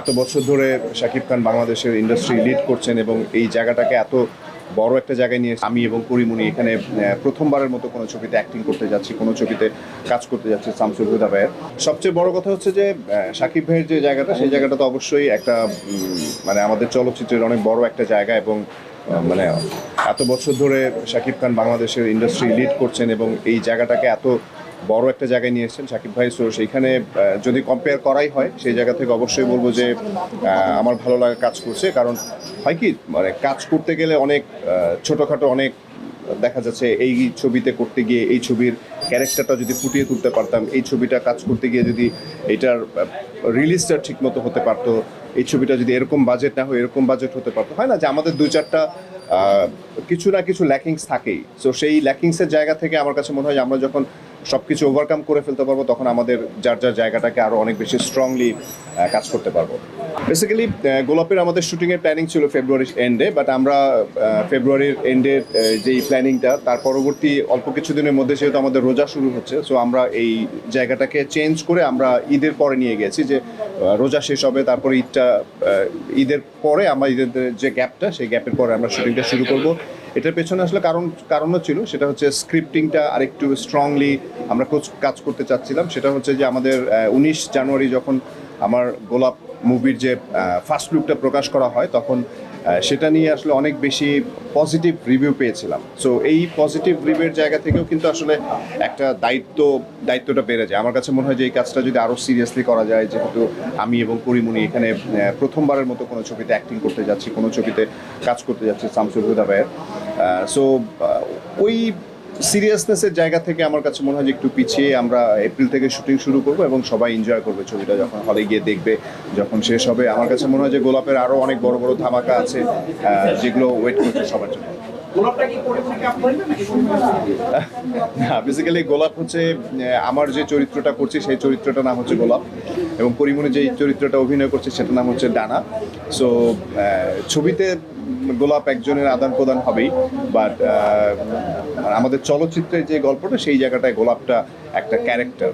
এত বছর ধরে শাকিব খান বাংলাদেশের ইন্ডাস্ট্রি লিড করছেন এবং এই জায়গাটাকে এত বড় একটা জায়গায় নিয়ে আমি এবং পরিমণি এখানে প্রথমবারের মতো কোনো ছবিতে অ্যাক্টিং করতে যাচ্ছি, কোনো ছবিতে কাজ করতে যাচ্ছি শামসুল হুদা ভাইয়ের। সবচেয়ে বড় কথা হচ্ছে যে শাকিব ভাইয়ের যে জায়গাটা, সেই জায়গাটা তো অবশ্যই একটা মানে আমাদের চলচ্চিত্রের অনেক বড় একটা জায়গা এবং মানে এত বছর ধরে শাকিব খান বাংলাদেশের ইন্ডাস্ট্রি লিড করছেন এবং এই জায়গাটাকে এত বড় একটা জায়গায় নিয়ে এসেছেন শাকিব ভাই। সো সেইখানে যদি কম্পেয়ার করাই হয়, সেই জায়গা থেকে অবশ্যই বলব যে আমার ভালো লাগা কাজ করছে। কারণ হয় কি মানে কাজ করতে গেলে অনেক ছোটোখাটো অনেক দেখা যাচ্ছে, এই ছবিতে করতে গিয়ে এই ছবির ক্যারেক্টারটা যদি ফুটিয়ে তুলতে পারতাম, এই ছবিটা কাজ করতে গিয়ে যদি এটার রিলিজটা ঠিক মতো হতে পারতো, এই ছবিটা যদি এরকম বাজেট না হয়, এরকম বাজেট হতে পারতো। হয় না যে, আমাদের দুই চারটা কিছু না কিছু ল্যাকিংস থাকেই। সো সেই ল্যাকিংসের জায়গা থেকে আমার কাছে মনে হয় আমরা যখন সব কিছু ওভারকাম করে ফেলতে পারব, তখন আমাদের যার যার জায়গাটাকে আরও অনেক বেশি স্ট্রংলি কাজ করতে পারব। বেসিক্যালি গোলাপের আমাদের শুটিংয়ের প্ল্যানিং ছিল ফেব্রুয়ারির এন্ডে বাট আমরা ফেব্রুয়ারির এন্ডের যেই প্ল্যানিংটা তার পরবর্তী অল্প কিছুদিনের মধ্যে যেহেতু আমাদের রোজা শুরু হচ্ছে সো আমরা এই জায়গাটাকে চেঞ্জ করে আমরা ঈদের পরে নিয়ে গেছি যে রোজা শেষ হবে, তারপরে ঈদটা ঈদের পরে আমরা ঈদের যে গ্যাপটা সেই গ্যাপের পরে আমরা শুটিংটা শুরু করব। এটার পেছনে আসলে কারণ, কারণও ছিল, সেটা হচ্ছে স্ক্রিপ্টিংটা আরেকটু স্ট্রংলি আমরা কাজ করতে চাচ্ছিলাম। সেটা হচ্ছে যে আমাদের উনিশ জানুয়ারি যখন আমার গোলাপ মুভির যে ফার্স্ট লুকটা প্রকাশ করা হয়, তখন সেটা নিয়ে আসলে অনেক বেশি পজিটিভ রিভিউ পেয়েছিলাম। সো এই পজিটিভ রিভিউর জায়গা থেকেও কিন্তু আসলে একটা দায়িত্ব, দায়িত্বটা বেড়ে যায়। আমার কাছে মনে হয় যে এই কাজটা যদি আরও সিরিয়াসলি করা যায়, যেহেতু আমি এবং পরিমণি এখানে প্রথমবারের মতো কোনো ছবিতে অ্যাক্টিং করতে যাচ্ছি, কোনো ছবিতে কাজ করতে যাচ্ছি, শামসুল হুদা ভাইয়ের। সো ওই সিরিয়াসনেসের জায়গা থেকে আমার কাছে মনে হয় যে একটু পিছিয়ে আমরা এপ্রিল থেকে শুটিং শুরু করব এবং সবাই এনজয় করবে ছবিটা যখন হলে গিয়ে দেখবে যখন শেষ হবে। আমার কাছে মনে হয় যে গোলাপের আরও অনেক বড় বড় ধামাকা আছে যেগুলো ওয়েট করছে সবার জন্য। না বেসিক্যালি গোলাপ হচ্ছে আমার যে চরিত্রটা করছি সেই চরিত্রটার নাম হচ্ছে গোলাপ এবং পরিমণি যে চরিত্রটা অভিনয় করছে সেটার নাম হচ্ছে ডানা। সো ছবিতে গোলাপ একজনের আদান প্রদান হবেই বাট আমাদের চলচ্চিত্রের যে গল্পটা সেই জায়গাটায় গোলাপটা একটা ক্যারেক্টার